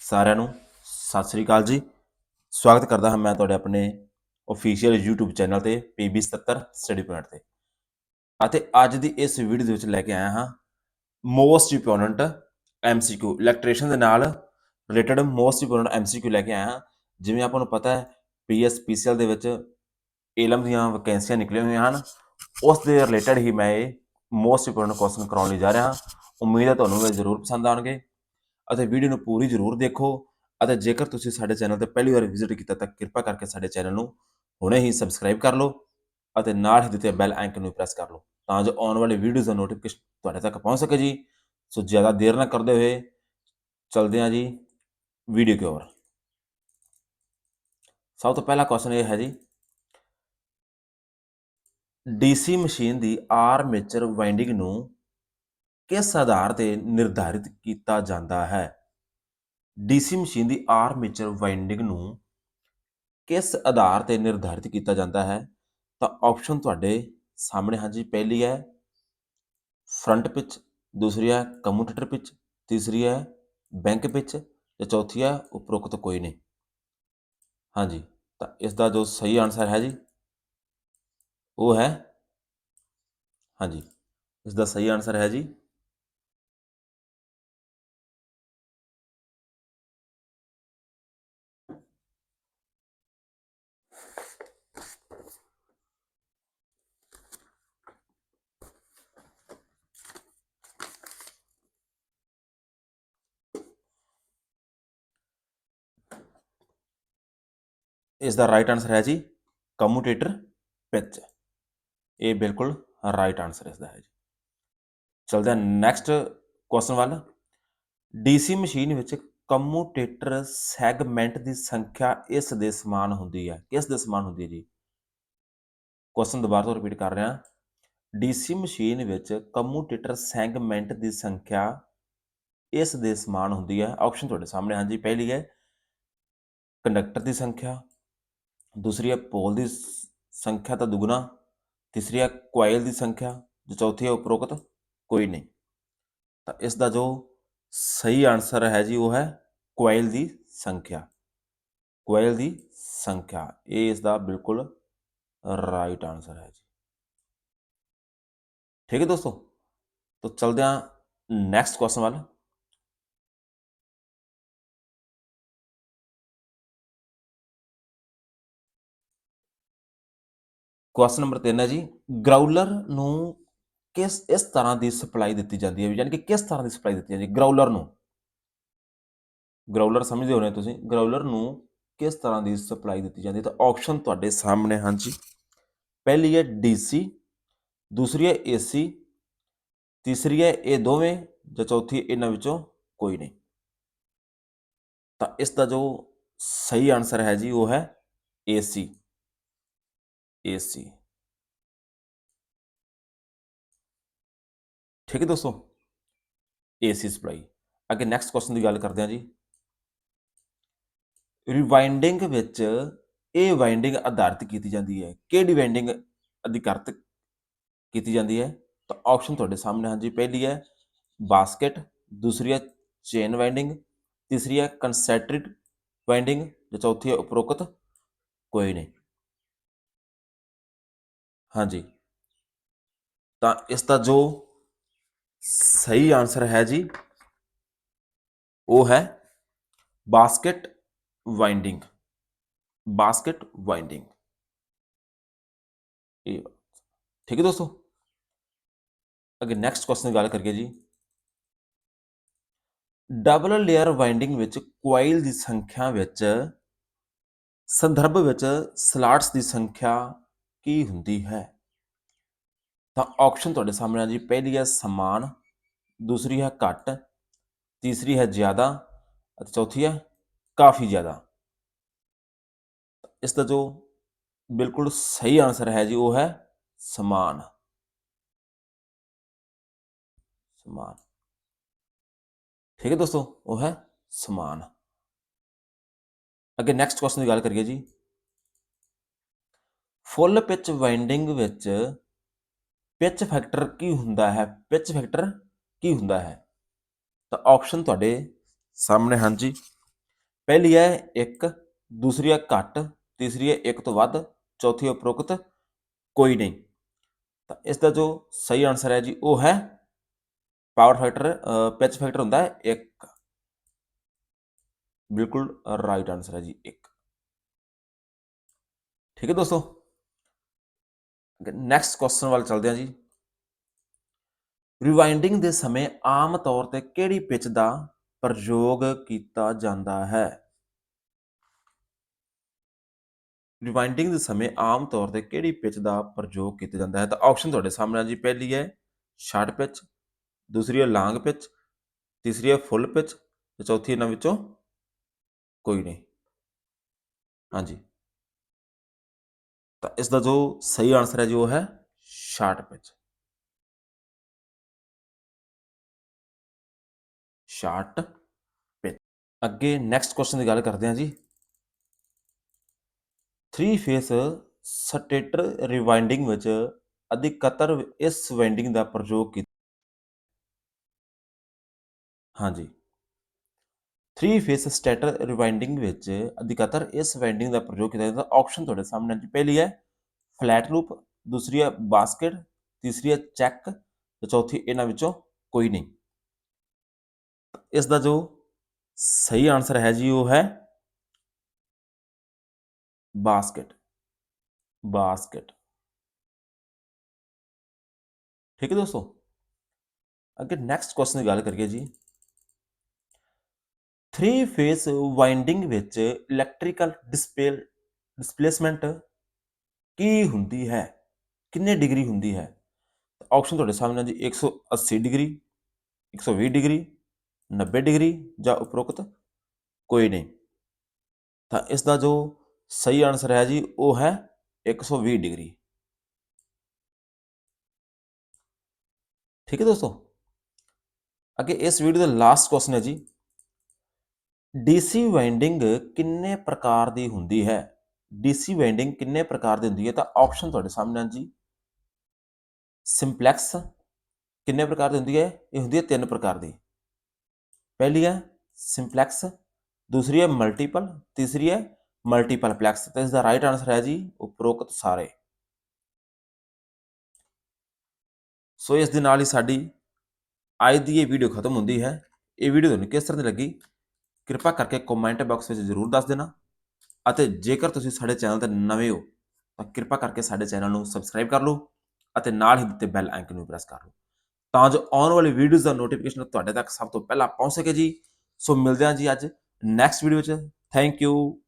ਸਾਰਿਆਂ ਨੂੰ ਸਤਿ ਸ੍ਰੀ ਅਕਾਲ ਜੀ। ਸਵਾਗਤ ਕਰਦਾ ਹਾਂ ਮੈਂ ਤੁਹਾਡੇ ਆਪਣੇ ਅਫੀਸ਼ੀਅਲ YouTube ਚੈਨਲ ਤੇ PB77 ਸਟੱਡੀ ਪੁਆਇੰਟ ਤੇ। ਅਤੇ ਅੱਜ ਦੀ ਇਸ ਵੀਡੀਓ ਦੇ ਵਿੱਚ ਲੈ ਕੇ ਆਇਆ ਹਾਂ ਮੋਸਟ ਇੰਪੋਰਟੈਂਟ MCQ ਇਲੈਕਟ੍ਰੀਸ਼ਨ ਦੇ ਨਾਲ ਰਿਲੇਟਡ ਮੋਸਟ ਇੰਪੋਰਟੈਂਟ MCQ ਲੈ ਕੇ ਆਇਆ ਹਾਂ। ਜਿਵੇਂ ਆਪਾਂ ਨੂੰ ਪਤਾ ਹੈ PS PCL ਦੇ ਵਿੱਚ ਏਲਮ ਦੀਆਂ ਵੈਕੈਂਸੀਆਂ ਨਿਕਲੀਆਂ ਹੋਈਆਂ ਹਨ। ਉਸ ਦੇ ਰਿਲੇਟਡ ਹੀ ਮੈਂ ਇਹ ਮੋਸਟ ਇੰਪੋਰਟੈਂਟ ਕੁਐਸਚਨ ਕਰਾਉਣ ਲਈ ਜਾ ਰਿਹਾ ਹਾਂ। ਉਮੀਦ ਹੈ ਤੁਹਾਨੂੰ ਇਹ ਜ਼ਰੂਰ ਪਸੰਦ ਆਉਣਗੇ। ਅਤੇ ਵੀਡੀਓ ਨੂੰ ਪੂਰੀ ਜ਼ਰੂਰ ਦੇਖੋ ਅਤੇ ਜੇਕਰ ਤੁਸੀਂ ਸਾਡੇ ਚੈਨਲ ਤੇ ਪਹਿਲੀ ਵਾਰ ਵਿਜ਼ਿਟ ਕੀਤਾ ਤਾਂ ਕਿਰਪਾ ਕਰਕੇ ਸਾਡੇ ਚੈਨਲ ਨੂੰ ਹੁਣੇ ਹੀ ਸਬਸਕ੍ਰਾਈਬ ਕਰ ਲਓ ਅਤੇ ਨਾਲ ਹੀ ਦਿੱਤੇ ਬੈਲ ਆਈਕਨ ਨੂੰ ਪ੍ਰੈਸ ਕਰ ਲਓ ਤਾਂ ਜੋ ਆਉਣ ਵਾਲੇ ਵੀਡੀਓਜ਼ ਦਾ ਨੋਟੀਫਿਕੇਸ਼ਨ ਤੁਹਾਡੇ ਤੱਕ ਪਹੁੰਚ ਸਕੇ ਜੀ। ਸੋ ਜ਼ਿਆਦਾ ਦੇਰ ਨਾ ਕਰਦੇ ਹੋਏ ਚਲਦੇ ਹਾਂ ਜੀ ਵੀਡੀਓ ਕੀ ਔਰ ਸਭ ਤੋਂ ਪਹਿਲਾ ਕੁਐਸਚਨ ਇਹ ਹੈ ਜੀ ਡੀਸੀ ਮਸ਼ੀਨ ਦੀ ਆਰਮੇਚਰ ਵਾਈਂਡਿੰਗ ਨੂੰ ਕਿਸ ਆਧਾਰ ਤੇ ਨਿਰਧਾਰਿਤ ਕੀਤਾ ਜਾਂਦਾ ਹੈ? ਡੀਸੀ ਮਸ਼ੀਨ ਦੀ ਆਰਮੇਚਰ ਵਾਈਂਡਿੰਗ ਨੂੰ ਕਿਸ ਆਧਾਰ ਤੇ ਨਿਰਧਾਰਿਤ ਕੀਤਾ ਜਾਂਦਾ ਹੈ? ਤਾਂ ਆਪਸ਼ਨ ਤੁਹਾਡੇ ਸਾਹਮਣੇ ਹਾਂਜੀ, ਪਹਿਲੀ ਹੈ ਫਰੰਟ ਪਿਚ, ਦੂਸਰੀ ਹੈ ਕਮਿਊਟੇਟਰ ਪਿਚ, ਤੀਸਰੀ ਹੈ ਬੈਂਕ ਪਿਚ ਤੇ ਚੌਥੀ ਹੈ ਉਪਰੋਕਤ ਕੋਈ ਨਹੀਂ। ਹਾਂਜੀ, ਤਾਂ ਇਸ ਦਾ ਜੋ ਸਹੀ ਆਨਸਰ ਹੈ ਜੀ, ਉਹ ਹੈ ਹਾਂਜੀ, ਇਸ ਦਾ ਸਹੀ ਆਨਸਰ ਹੈ ਜੀ ਇਸ ਦਾ ਰਾਈਟ ਆਨਸਰ ਹੈ ਜੀ ਕਮਿਊਟੇਟਰ ਪਿਚ ਇਹ ਬਿਲਕੁਲ ਰਾਈਟ ਆਨਸਰ ਇਸ ਦਾ ਹੈ ਜੀ ਚਲਦੇ ਹਾਂ ਨੈਕਸਟ ਕੁਐਸਚਨ ਵੱਲ ਡੀਸੀ ਮਸ਼ੀਨ ਵਿੱਚ ਕਮਿਊਟੇਟਰ ਸੈਗਮੈਂਟ ਦੀ ਸੰਖਿਆ ਇਸ ਦੇ ਸਮਾਨ ਹੁੰਦੀ ਹੈ ਕਿਸ ਦੇ ਸਮਾਨ ਹੁੰਦੀ ਹੈ ਜੀ ਕੁਐਸਚਨ ਦੁਬਾਰਾ ਤੋਂ ਰਿਪੀਟ ਕਰ ਰਿਹਾ ਡੀਸੀ ਮਸ਼ੀਨ ਵਿੱਚ ਕਮਿਊਟੇਟਰ ਸੈਗਮੈਂਟ ਦੀ ਸੰਖਿਆ ਇਸ ਦੇ ਸਮਾਨ ਹੁੰਦੀ ਹੈ ਆਪਸ਼ਨ ਤੁਹਾਡੇ ਸਾਹਮਣੇ ਹਾਂਜੀ ਪਹਿਲੀ ਹੈ ਕੰਡਕਟਰ ਦੀ ਸੰਖਿਆ ਦੂਸਰੀ ਹੈ ਪੋਲ ਦੀ ਸੰਖਿਆ ਤਾਂ ਦੁੱਗਣਾ, ਤੀਸਰੀ ਹੈ ਕੁਆਇਲ ਦੀ ਸੰਖਿਆ ਜੋ ਚੌਥੀ ਹੈ ਉਪਰੋਕਤ ਕੋਈ ਨਹੀਂ। ਤਾਂ ਇਸ ਦਾ ਜੋ ਸਹੀ ਆਨਸਰ ਹੈ ਜੀ ਉਹ ਹੈ ਕੁਆਇਲ ਦੀ ਸੰਖਿਆ। ਕੁਆਇਲ ਦੀ ਸੰਖਿਆ, ਇਹ ਇਸ ਦਾ ਬਿਲਕੁਲ ਰਾਈਟ ਆਨਸਰ ਹੈ ਜੀ। ਠੀਕ ਹੈ ਦੋਸਤੋ, ਤਾਂ ਚਲਦੇ ਹਾਂ ਨੈਕਸਟ ਕੁਐਸਚਨ ਵੱਲ। ਕੁਐਸਚਨ ਨੰਬਰ 3 ਹੈ ਜੀ ਗਰਾਊਲਰ ਨੂੰ ਕਿਸ, ਇਸ ਤਰ੍ਹਾਂ ਦੀ ਸਪਲਾਈ ਦਿੱਤੀ ਜਾਂਦੀ ਹੈ ਯਾਨੀ ਕਿ ਕਿਸ ਤਰ੍ਹਾਂ ਦੀ ਸਪਲਾਈ ਦਿੱਤੀ ਜਾਂਦੀ ਹੈ ਗਰਾਊਲਰ ਨੂੰ। ਗਰਾਊਲਰ ਸਮਝਦੇ ਹੋਣੇ ਤੁਸੀਂ ਗਰਾਊਲਰ ਨੂੰ ਕਿਸ ਤਰ੍ਹਾਂ ਦੀ ਸਪਲਾਈ ਦਿੱਤੀ ਜਾਂਦੀ ਹੈ? ਤਾਂ ਆਪਸ਼ਨ ਤੁਹਾਡੇ ਸਾਹਮਣੇ ਹਨ ਜੀ ਪਹਿਲੀ ਹੈ ਡੀਸੀ ਦੂਸਰੀ ਹੈ ਏਸੀ ਤੀਸਰੀ ਹੈ ਇਹ ਦੋਵੇਂ, ਜਾਂ ਚੌਥੀ ਇਹਨਾਂ ਵਿੱਚੋਂ ਕੋਈ ਨਹੀਂ। ਤਾਂ ਇਸ ਦਾ ਜੋ ਸਹੀ ਆਨਸਰ ਹੈ ਜੀ, ਉਹ ਹੈ ਏਸੀ ਏਸੀ ਠੀਕ ਹੈ ਦੋਸਤੋ ਏਸੀ ਸਪਲਾਈ ਅੱਗੇ ਨੈਕਸਟ ਕੁਐਸਚਨ ਦੀ ਗੱਲ ਕਰਦੇ ਹਾਂ ਜੀ ਰਿਵਾਈਂਡਿੰਗ ਵਿੱਚ ਇਹ ਵਾਈਂਡਿੰਗ ਆਧਾਰਿਤ ਕੀਤੀ ਜਾਂਦੀ ਹੈ ਕਿਹੜੀ ਵਾਈਂਡਿੰਗ ਅਧਿਕਾਰਤ ਕੀਤੀ ਜਾਂਦੀ ਹੈ ਤਾਂ ਆਪਸ਼ਨ ਤੁਹਾਡੇ ਸਾਹਮਣੇ ਹਨ ਜੀ ਪਹਿਲੀ ਹੈ ਬਾਸਕਟ ਦੂਸਰੀ ਹੈ ਚੇਨ ਵਾਈਂਡਿੰਗ ਤੀਸਰੀ ਹੈ ਕੰਸੈਂਟਰਿਕ ਵਾਈਂਡਿੰਗ ਤੇ ਚੌਥੀ ਹੈ ਉਪਰੋਕਤ ਕੋਈ ਨਹੀਂ ਹਾਂਜੀ। ਤਾਂ ਇਸ ਦਾ ਜੋ ਸਹੀ ਆਨਸਰ ਹੈ ਜੀ, ਉਹ ਹੈ ਬਾਸਕਟ ਵਾਈਂਡਿੰਗ ਬਾਸਕਟ ਵਾਈਂਡਿੰਗ ਇਹ ਠੀਕ ਹੈ ਦੋਸਤੋ? ਅੱਗੇ ਨੈਕਸਟ ਕੁਐਸਚਨ ਦੀ ਗੱਲ ਕਰੀਏ ਜੀ। ਡਬਲ ਲੇਅਰ ਵਾਈਂਡਿੰਗ ਵਿੱਚ ਕੁਆਇਲ ਦੀ ਸੰਖਿਆ ਵਿੱਚ, ਸੰਦਰਭ ਵਿੱਚ ਸਲਾਟਸ ਦੀ ਸੰਖਿਆ ਕੀ ਹੁੰਦੀ ਹੈ? ਤਾਂ ਆਪਸ਼ਨ ਤੁਹਾਡੇ ਸਾਹਮਣੇ ਆ ਜੀ। ਪਹਿਲੀ ਹੈ ਸਮਾਨ, ਦੂਸਰੀ ਹੈ ਘੱਟ, ਤੀਸਰੀ ਹੈ ਜ਼ਿਆਦਾ ਅਤੇ ਚੌਥੀ ਹੈ ਕਾਫੀ ਜ਼ਿਆਦਾ। ਇਸ ਦਾ ਜੋ ਬਿਲਕੁਲ ਸਹੀ ਆਨਸਰ ਹੈ ਜੀ, ਉਹ ਹੈ ਸਮਾਨ। ਸਮਾਨ। ਠੀਕ ਹੈ ਦੋਸਤੋ, ਉਹ ਹੈ ਸਮਾਨ। ਅੱਗੇ ਨੈਕਸਟ ਕੁਐਸਚਨ ਦੀ ਗੱਲ ਕਰੀਏ ਜੀ। ਫੁੱਲ ਪਿਚ ਵਾਈਂਡਿੰਗ ਵਿੱਚ ਪਿਚ ਫੈਕਟਰ ਕੀ ਹੁੰਦਾ ਹੈ? ਪਿਚ ਫੈਕਟਰ ਕੀ ਹੁੰਦਾ ਹੈ? ਤਾਂ ਆਪਸ਼ਨ ਤੁਹਾਡੇ ਸਾਹਮਣੇ ਹਨ ਜੀ ਪਹਿਲੀ ਹੈ 1 ਦੂਸਰੀ ਹੈ ਘੱਟ, ਤੀਸਰੀ ਹੈ 1 ਤੋਂ ਵੱਧ, ਚੌਥੀ ਉਪਰੋਕਤ ਕੋਈ ਨਹੀਂ। ਤਾਂ ਇਸ ਦਾ ਜੋ ਸਹੀ ਆਨਸਰ ਹੈ ਜੀ, ਉਹ ਹੈ ਪਾਵਰ ਫੈਕਟਰ ਪਿਚ ਫੈਕਟਰ ਹੁੰਦਾ ਹੈ 1 ਬਿਲਕੁਲ ਰਾਈਟ ਆਨਸਰ ਹੈ ਜੀ 1 ਠੀਕ ਹੈ ਦੋਸਤੋ? ਨੈਕਸਟ ਕੁਐਸਚਨ ਵੱਲ ਚੱਲਦੇ ਹਾਂ ਜੀ। ਰਿਵਾਈਂਡਿੰਗ ਦੇ ਸਮੇਂ ਆਮ ਤੌਰ ਤੇ ਕਿਹੜੀ ਪਿਚ ਦਾ ਪ੍ਰਯੋਗ ਕੀਤਾ ਜਾਂਦਾ ਹੈ? ਰਿਵਾਈਂਡਿੰਗ ਦੇ ਸਮੇਂ ਆਮ ਤੌਰ ਤੇ ਕਿਹੜੀ ਪਿਚ ਦਾ ਪ੍ਰਯੋਗ ਕੀਤਾ ਜਾਂਦਾ ਹੈ? ਤਾਂ ਆਪਸ਼ਨ ਤੁਹਾਡੇ ਸਾਹਮਣੇ ਆ ਜੀ। ਪਹਿਲੀ ਹੈ ਸ਼ਾਰਟ ਪਿਚ ਦੂਸਰੀ ਹੈ ਲਾਂਗ ਪਿਚ ਤੀਸਰੀ ਹੈ ਫੁੱਲ ਪਿਚ ਤੇ ਚੌਥੀ ਇਹਨਾਂ ਵਿੱਚੋਂ ਕੋਈ ਨਹੀਂ। ਹਾਂਜੀ। ਤਾਂ ਇਸ ਦਾ ਜੋ ਸਹੀ ਆਨਸਰ ਹੈ ਜੀ ਉਹ ਹੈ ਸ਼ਾਰਟ ਪਿਚ ਸ਼ਾਰਟ ਪਿਚ ਅੱਗੇ ਨੈਕਸਟ ਕੁਐਸਚਨ ਦੀ ਗੱਲ ਕਰਦੇ ਹਾਂ ਜੀ। 3 ਫੇਸ ਸਟੇਟਰ ਰਿਵਾਈਂਡਿੰਗ ਵਿੱਚ ਅਧਿਕਤਰ ਇਸ ਵਾਈਂਡਿੰਗ ਦਾ ਪ੍ਰਯੋਗ ਕੀਤਾ। ਹਾਂਜੀ। 3 ਫੇਸ ਸਟੈਟਰ ਰਿਵਾਈਂਡਿੰਗ ਵਿੱਚ ਅਧਿਕਤਰ ਇਸ ਵਾਈਂਡਿੰਗ ਦਾ ਪ੍ਰਯੋਗ ਕੀਤਾ ਜਾਂਦਾ। ਆਪਸ਼ਨ ਤੁਹਾਡੇ ਸਾਹਮਣੇ ਜੀ ਪਹਿਲੀ ਹੈ। ਫਲੈਟ ਲੂਪ ਦੂਸਰੀ ਹੈ ਬਾਸਕਟ ਤੀਸਰੀ ਹੈ ਚੈੱਕ ਤੇ ਚੌਥੀ ਇਹਨਾਂ ਵਿੱਚੋਂ ਕੋਈ ਨਹੀਂ। ਇਸ ਦਾ ਜੋ ਸਹੀ ਆਨਸਰ ਹੈ ਜੀ ਉਹ ਹੈ ਬਾਸਕਟ ਬਾਸਕਟ ਠੀਕ ਹੈ ਦੋਸਤੋ? ਅੱਗੇ ਨੈਕਸਟ ਕੁਐਸਚਨ ਦੀ ਗੱਲ ਕਰੀਏ ਜੀ। 3 ਫੇਸ ਵਾਈਂਡਿੰਗ ਵਿੱਚ ਇਲੈਕਟ੍ਰੀਕਲ ਡਿਸਪਲੇਸਮੈਂਟ ਕੀ ਹੁੰਦੀ ਹੈ? ਕਿੰਨੇ ਡਿਗਰੀ ਹੁੰਦੀ ਹੈ? ਆਪਸ਼ਨ ਤੁਹਾਡੇ ਸਾਹਮਣੇ ਹੈ ਜੀ 180 ਡਿਗਰੀ 120 ਡਿਗਰੀ 90 ਡਿਗਰੀ ਜਾਂ ਉਪਰੋਕਤ ਕੋਈ ਨਹੀਂ। ਤਾਂ ਇਸ ਦਾ ਜੋ ਸਹੀ ਆਨਸਰ ਹੈ ਜੀ, ਉਹ ਹੈ 120 ਡਿਗਰੀ ਠੀਕ ਹੈ ਦੋਸਤੋ? ਅੱਗੇ ਇਸ ਵੀਡੀਓ ਦਾ ਲਾਸਟ ਕੁਐਸਚਨ ਹੈ ਜੀ। ਡੀਸੀ ਵਾਈਂਡਿੰਗ ਕਿੰਨੇ ਪ੍ਰਕਾਰ ਦੀ ਹੁੰਦੀ ਹੈ? ਡੀਸੀ ਵਾਈਂਡਿੰਗ ਕਿੰਨੇ ਪ੍ਰਕਾਰ ਦੀ ਹੁੰਦੀ ਹੈ? ਤਾਂ ਆਪਸ਼ਨ ਤੁਹਾਡੇ ਸਾਹਮਣੇ ਹਨ ਜੀ। ਸਿੰਪਲੈਕਸ ਕਿੰਨੇ ਪ੍ਰਕਾਰ ਦੀ ਹੁੰਦੀ ਹੈ? ਇਹ ਹੁੰਦੀ ਹੈ ਤਿੰਨ ਪ੍ਰਕਾਰ ਦੀ। ਪਹਿਲੀ ਹੈ ਸਿੰਪਲੈਕਸ ਦੂਸਰੀ ਹੈ ਮਲਟੀਪਲ ਤੀਸਰੀ ਹੈ ਮਲਟੀਪਲ ਪਲੈਕਸ ਤੇ ਇਸ ਦਾ ਰਾਈਟ ਆਨਸਰ ਹੈ ਜੀ ਉਪਰੋਕਤ ਸਾਰੇ। ਸੋ ਇਸ ਦੇ ਨਾਲ ਹੀ ਸਾਡੀ ਅੱਜ ਦੀ ਇਹ ਵੀਡੀਓ ਖਤਮ ਹੁੰਦੀ ਹੈ। ਇਹ ਵੀਡੀਓ ਤੁਹਾਨੂੰ ਕਿਸ ਤਰ੍ਹਾਂ ਦੀ ਲੱਗੀ? ਕਿਰਪਾ ਕਰਕੇ ਕਮੈਂਟ ਬਾਕਸ ਵਿੱਚ ਜ਼ਰੂਰ ਦੱਸ ਦੇਣਾ ਅਤੇ ਜੇਕਰ ਤੁਸੀਂ ਸਾਡੇ ਚੈਨਲ ਤੇ ਨਵੇਂ ਹੋ, ਤਾਂ ਕਿਰਪਾ ਕਰਕੇ ਸਾਡੇ ਚੈਨਲ ਨੂੰ ਸਬਸਕ੍ਰਾਈਬ ਕਰ ਲਓ ਅਤੇ ਨਾਲ ਹੀ ਦਿੱਤੇ ਬੈਲ ਆਈਕਨ ਨੂੰ ਪ੍ਰੈਸ ਕਰ ਲਓ। ਤਾਂ ਜੋ ਆਉਣ ਵਾਲੀ ਵੀਡੀਓਜ਼ ਦਾ ਨੋਟੀਫਿਕੇਸ਼ਨ ਤੁਹਾਡੇ ਤੱਕ ਸਭ ਤੋਂ ਪਹਿਲਾਂ ਪਹੁੰਚ ਸਕੇ ਜੀ। ਸੋ ਮਿਲਦੇ ਹਾਂ ਜੀ ਅੱਜ ਨੈਕਸਟ ਵੀਡੀਓ 'ਚ। Thank you